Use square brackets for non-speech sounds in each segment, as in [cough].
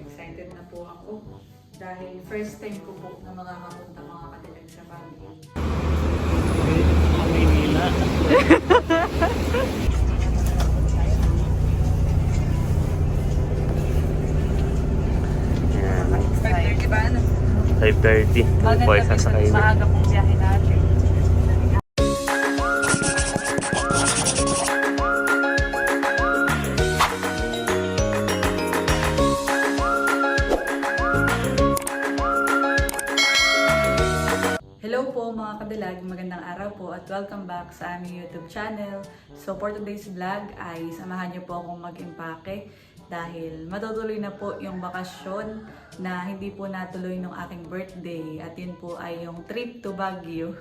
excited na po ako dahil first time ko po na makakapunta mga kadilag sa Baguio. Manila. Excited ba ano? 5.30. Ano po ay sasakay. Maaga pong biyahe Po mga kadilag, magandang araw po at welcome back sa aming YouTube channel. So for today's vlog ay samahan niyo po akong mag-impake dahil matutuloy na po yung bakasyon na hindi po natuloy nung aking birthday at yun po ay yung trip to Baguio.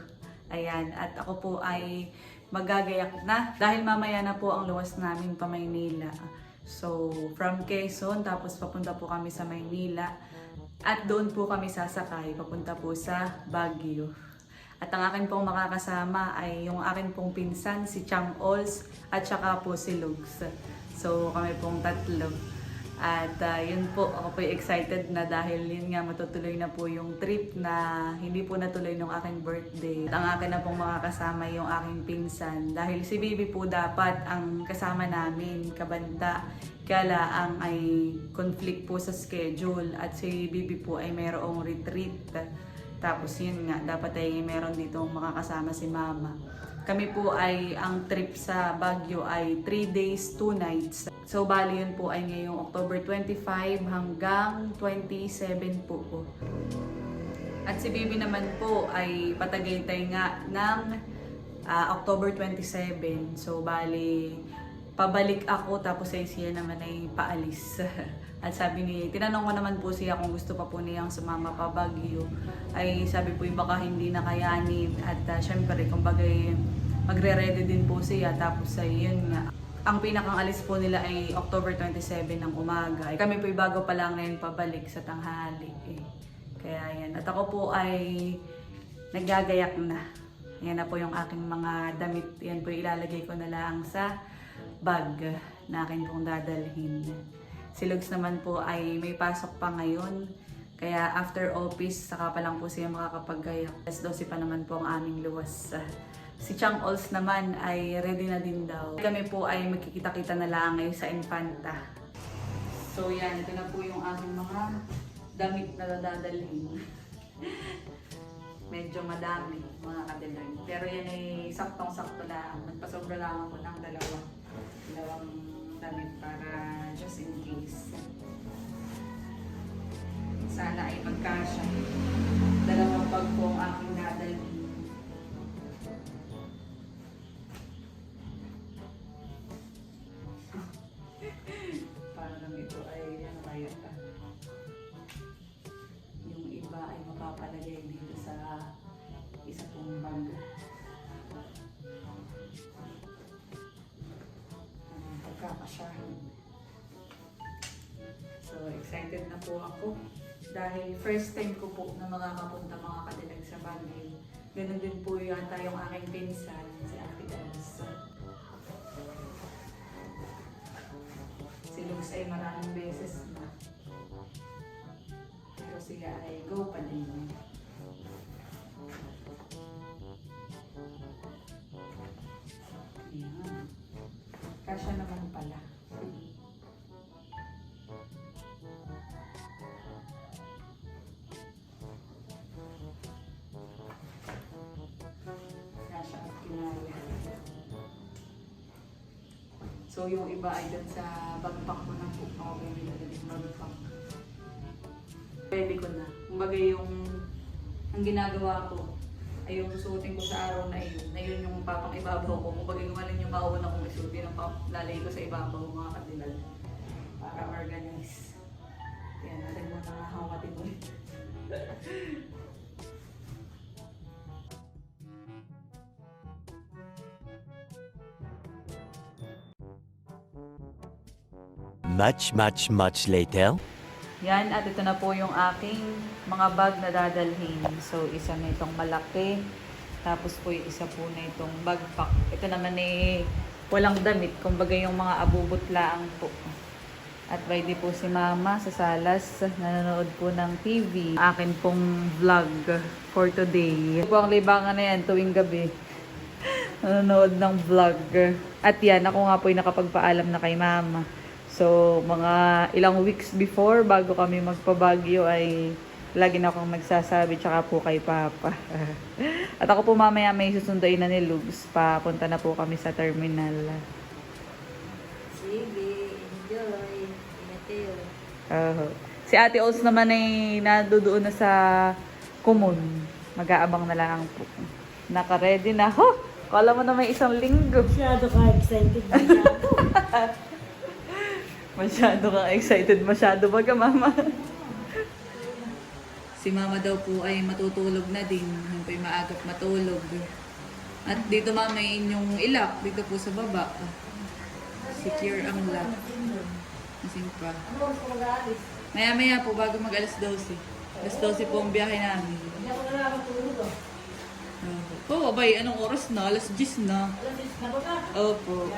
Ayan, at ako po ay magagayak na dahil mamaya na po ang luwas namin pa Maynila. So from Quezon tapos papunta po kami sa Maynila. At doon po kami sasakay papunta po sa Baguio. At ang akin pong makakasama ay yung akin pong pinsan, si Chang Ols, at saka po si Lugs. So kami pong tatlo. At ah, yun po, ako po excited na dahil yun nga matutuloy na po yung trip na hindi po natuloy nung aking birthday. At ang akin na pong makakasama yung aking pinsan. Dahil si Bibi po dapat ang kasama namin, kabanda. Kaya lang ay conflict po sa schedule at si Bibi po ay mayroong retreat. Tapos yun nga, dapat ay meron dito makakasama si Mama. Kami po ay, ang trip sa Baguio ay 3 days, 2 nights. So bali yun po ay ngayong October 25 hanggang 27 po po. At si Bibi naman po ay patagaytay nga ng ah, October 27. So bali pabalik ako tapos ay siya naman ay paalis. [laughs] At sabi ni, tinanong ko naman po siya kung gusto pa po niyang sumama pa Baguio. Ay sabi po baka hindi na kayanin at uh, syempre kumbaga eh, magre-ready din po siya tapos ay yun nga. Ang pinakang alis po nila ay October 27 ng umaga. Ay, kami po bago pa lang ngayon pabalik sa tanghali. Eh. Kaya yan. At ako po ay naggagayak na. Yan na po yung aking mga damit. Yan po ilalagay ko na lang sa bag na akin pong dadalhin. Si Lugs naman po ay may pasok pa ngayon. Kaya after office, saka pa lang po siya makakapagayak. Alas 12 pa naman po ang aming luwas. Si Chang Ols naman ay ready na din daw. Kami po ay magkikita-kita na lang ngayon sa Infanta. So yan, ito na po yung aking mga damit na dadalhin. [laughs] Medyo madami mga kadilag. Pero yan ay saktong-sakto lang. Nagpasobra lang ako ng dalawa. Dalawang damit para just in case. Sana ay magkasya. Dalawang bag po ang aking [laughs] ay ano kaya ka. Yung iba ay mapapalagay dito sa isa pong bag. Ang Pagkakasyahan. So, excited na po ako. Dahil first time ko po na makakapunta mga kadilag sa Baguio. Ganun din po yata yung aking pinsan, si Ate Elsa. Si Luz ay maraming beses na. Pero siya ay go pa din. Ayan. Kasya naman So yung iba ay dun sa bagpak ko na po. Ako yung nilalagay sa bagpak. Pwede ko na. Kumbaga yung ang ginagawa ko ay yung susuotin ko sa araw na yun, na yun yung papang ibabaw ko. Kumbaga yung alin yung mauna kong isuotin, ang pap- lalagay ko sa ibabaw mga katilag. Para organize. Yan, natin mo na hawatin ulit. [laughs] Much, much, much later. Yan, at ito na po yung aking mga bag na dadalhin. So, isa na itong malaki. Tapos po yung isa po na itong bagpack. Ito naman eh, walang damit. Kumbaga yung mga abubot laang po. At ready po si Mama sa salas, nanonood po ng TV. Akin pong vlog for today. Po ang libangan na yan tuwing gabi. [laughs] nanonood ng vlog. At yan, ako nga po ay nakapagpaalam na kay Mama. So, mga ilang weeks before, bago kami magpabagyo ay lagi na akong nagsasabi, tsaka po kay Papa. [laughs] At ako po mamaya may susunduin na ni Lugs. Papunta na po kami sa terminal. Sige, enjoy. Ingat kayo. Oo. si Ate Os naman ay nadudoon na sa Kumun. Mag-aabang na lang po. Naka-ready na. Ho! Kala mo na may isang linggo. Masyado ka excited ba [laughs] Masyado ka excited. Masyado ba ka, Mama? Si Mama daw po ay matutulog na din. Yung po'y maagap matulog. At dito Mama inyong ilak. Dito po sa baba. Secure ang lock. Kasing pa. Maya maya po bago mag alas 12. Alas 12 po ang biyahe namin. Hindi ah. Oo, oh, abay, anong oras na? Alas 10 na. Alam mo, na ba? Opo.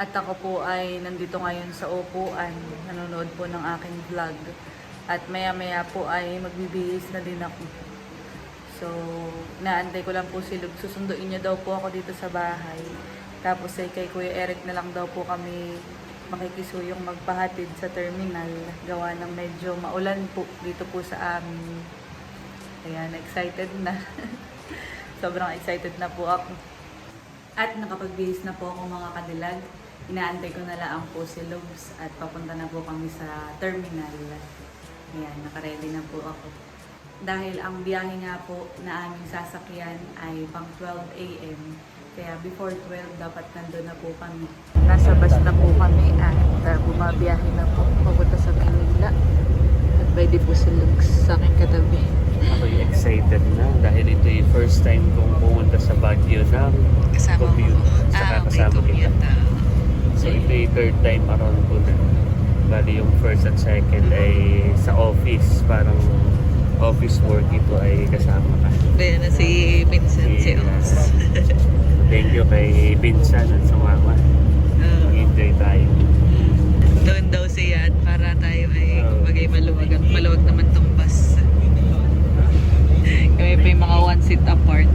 At ako po ay nandito ngayon sa upuan. Nanonood po ng aking vlog. At maya maya po ay magbibihis na din ako. So, naantay ko lang po si Lug. Susunduin niya daw po ako dito sa bahay. Tapos ay kay Kuya Eric na lang daw po kami makikisuyong magpahatid sa terminal. Gawa ng medyo maulan po dito po sa amin. Ayan, excited na. [laughs] Sobrang excited na po ako. At nakapagbihis na po ako mga kadilag. Inaantay ko na lang po si Lobs at papunta na po kami sa terminal. Ayan, nakaredy na po ako. Dahil ang biyahe nga po na aming sasakyan ay pang 12 a.m. Kaya before 12 dapat nandun na po kami. Nasa bus na po kami at uh, bumabiyahe na po papunta sa Manila. At pwede po si Lux sa aking katabi. Ako'y excited na dahil ito yung first time kong pumunta sa Baguio na Kasama ko. Ah, okay, kasama kita. commute. So ito yung third time around ko na. Bali yung first at second ay sa office. Parang office work ito ay kasama ka. Na si Vincent, si. Oz. [laughs] Thank you kay Vincent at sa mama. Oo. Mag-enjoy tayo. Doon daw siya at para tayo ay kumbagay maluwag. At maluwag naman tong bus. [laughs] Kami pa yung mga one seat apart.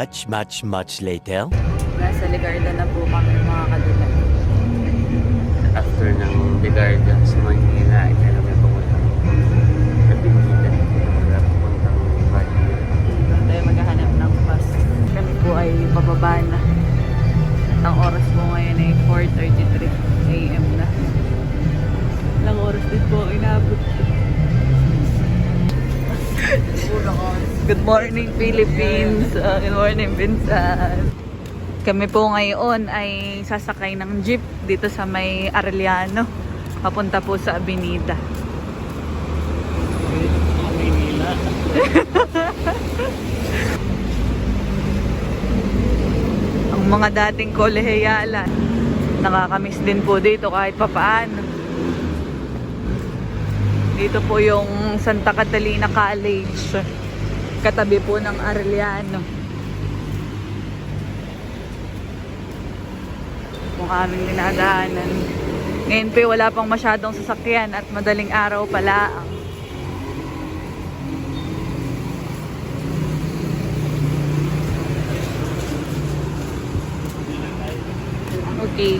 Much, much, much later. Nasa Ligarda na po kami mga kadulan. After ng Ligarda Philippines! Uh, good morning Vincent! Kami po ngayon ay sasakay ng jeep dito sa may Arellano. Papunta po sa Avenida. Manila. [laughs] Ang mga dating kolehiyalan. Nakakamiss din po dito kahit papaano. Dito po yung Santa Catalina College. Katabi po ng Arellano. Kung aming dinadaanan. Ngayon po wala pang masyadong sasakyan at madaling araw pala. Okay.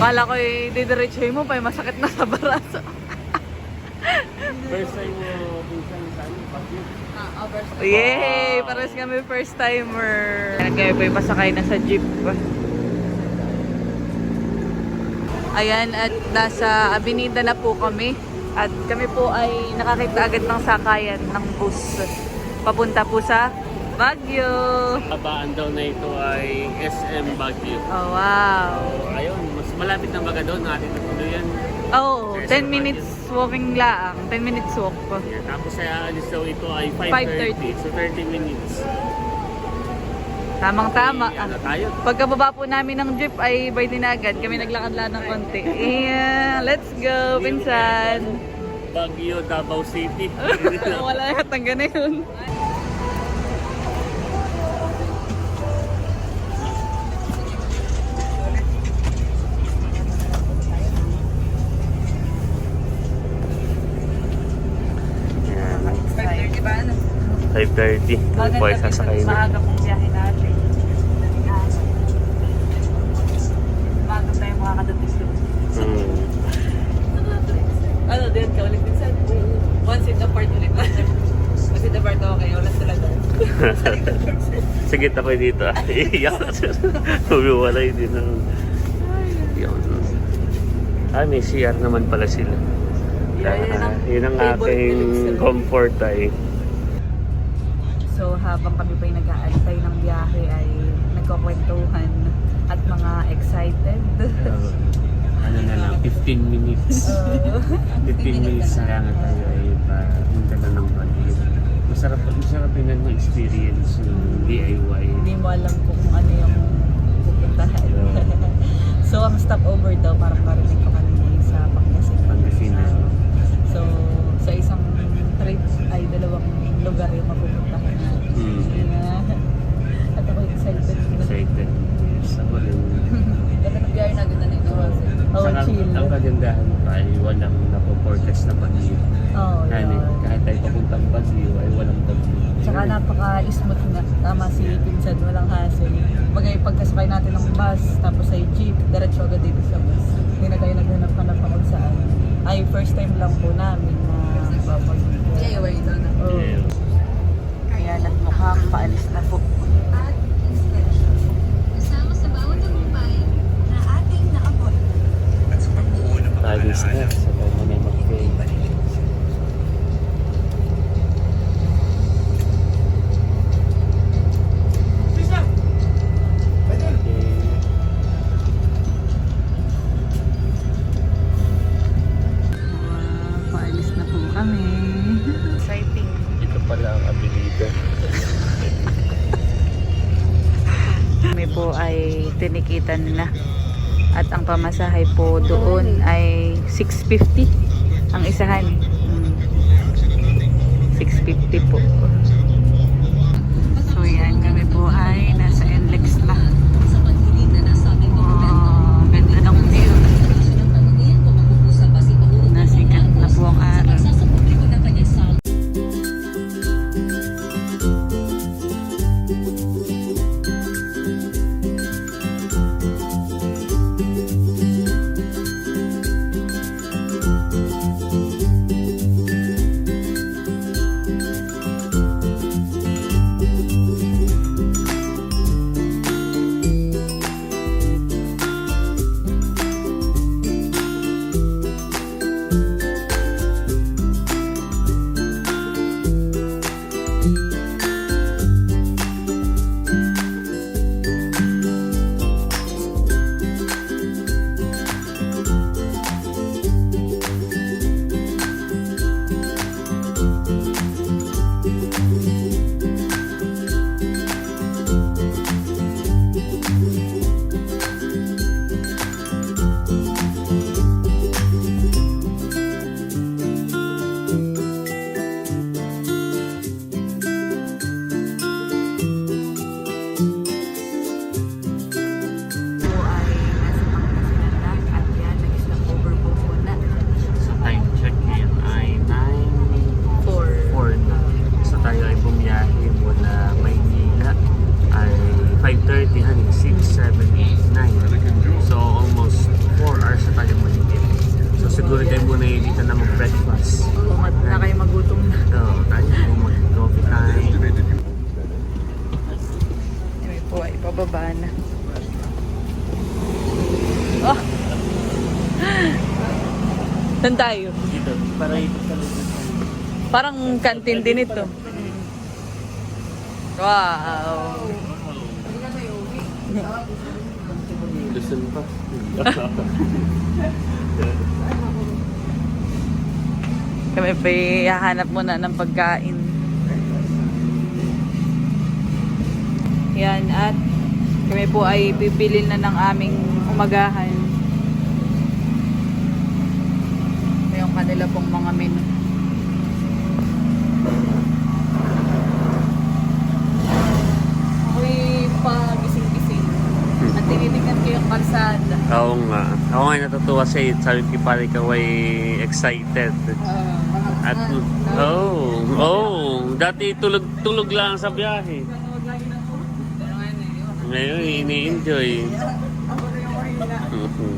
Kala ko eh, didiretsuhin mo pa, eh, masakit na sa baraso. First time mo pinsan sa ano, Baguio. Yay! Pares kami first timer. Kaya po pasakay na sa jeep. Ayan, at nasa Abinida na po kami. At kami po ay nakakita agad ng sakayan ng bus. Papunta po sa Baguio. Babaan daw na ito ay SM Baguio. Oh, wow. So, ayun, mas malapit na baga doon, natin natuluyan. Oh, Yes, 10 minutes walking lang. 10 minutes walk. Yeah, tapos ay aalis daw ito ay 5:30. 5.30. So 30 minutes. Tamang-tama. Ano tayo? Pagkababa po namin ng jeep ay by din agad. Kami naglakad lang ng konti. Yeah, let's go, pinsan. Baguio, Davao City. [laughs] Wala yata ang ganun. 5.30. Ano po ay sasakay na. Maaga pong biyahe natin. Maaga tayo makakadating doon. Hmm. Ano din ka ulit din sa Once in apart ulit na. Once in apart okay, wala sila doon. [laughs] Sige, takoy dito. [laughs] Iiyak na sila. Humiwalay din. Yun. Ah, may CR naman pala sila. Yeah, yun ang aking comfort ay So habang kami pa nag-aantay ng biyahe ay nagkukwentuhan at mga excited. uh, ano na lang, [laughs] 15 minutes. 15 minutes na lang tayo ay papunta na ng Baguio. Masarap, masarap din ang experience ng DIY. Hindi mo alam kung ano yung pupuntahan. [laughs] so ang stopover daw parang marinig ko kanina sa Pangasinan. Pangasinan. So sa isang trip ay dalawang lugar yung mapupuntahan natin. Hmm. Yeah. At ako excited. Excited. Yes, ako rin. Ng biyahe na ganda nito kasi. Oh, Saka chill. ang kagandahan pa ay walang napo-forecast na Baguio. Oh, Kahit, yun. kahit tayo papuntang Baguio ay walang Baguio. Tsaka napaka-smooth na. Tama si Pinsan, walang hassle. Bagay pagkasakay natin ng bus, tapos ay jeep, diretso agad dito sa bus. Hindi na tayo naghanap-hanap na kung saan. Ay, first time lang po namin na. DIY doon. Oh. Yes. Ayan, at mukhang paalis na po. Alis na. Sabay mo na mag-pray. Kami. Exciting. Ito pala ang abilida. Po ay tinikitan na. At ang pamasahe po doon ay 650 ang isahan. Mm. 650 po. Saan tayo? Dito, para ikot ka. Parang kantin din ito. Wow! Luzon pa. Kami pa hahanap muna ng pagkain. Yan, at kami po ay pipili na ng aming umagahan. Ito yung kanila pong mga menu. Ako'y pagising-gising. At tinitignan ko yung kalsada. Oo nga. Ako nga natutuwa sa iyo. Sabi ko pare ka ay excited. At, oh, oh, dati tulog-tulog lang sa biyahe. Ngayon, ini-enjoy. Mhm.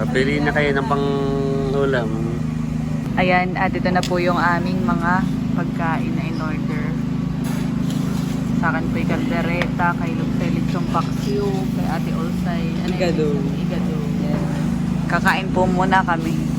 Pabili na kayo ng pang-ulam. Ayan, at ito na po yung aming mga pagkain na in order. Sa akin po yung kaldereta, kay Luxelit yung paksiw, kay Ate Olsay. Ano? Igado. Igado. Kakain po muna kami.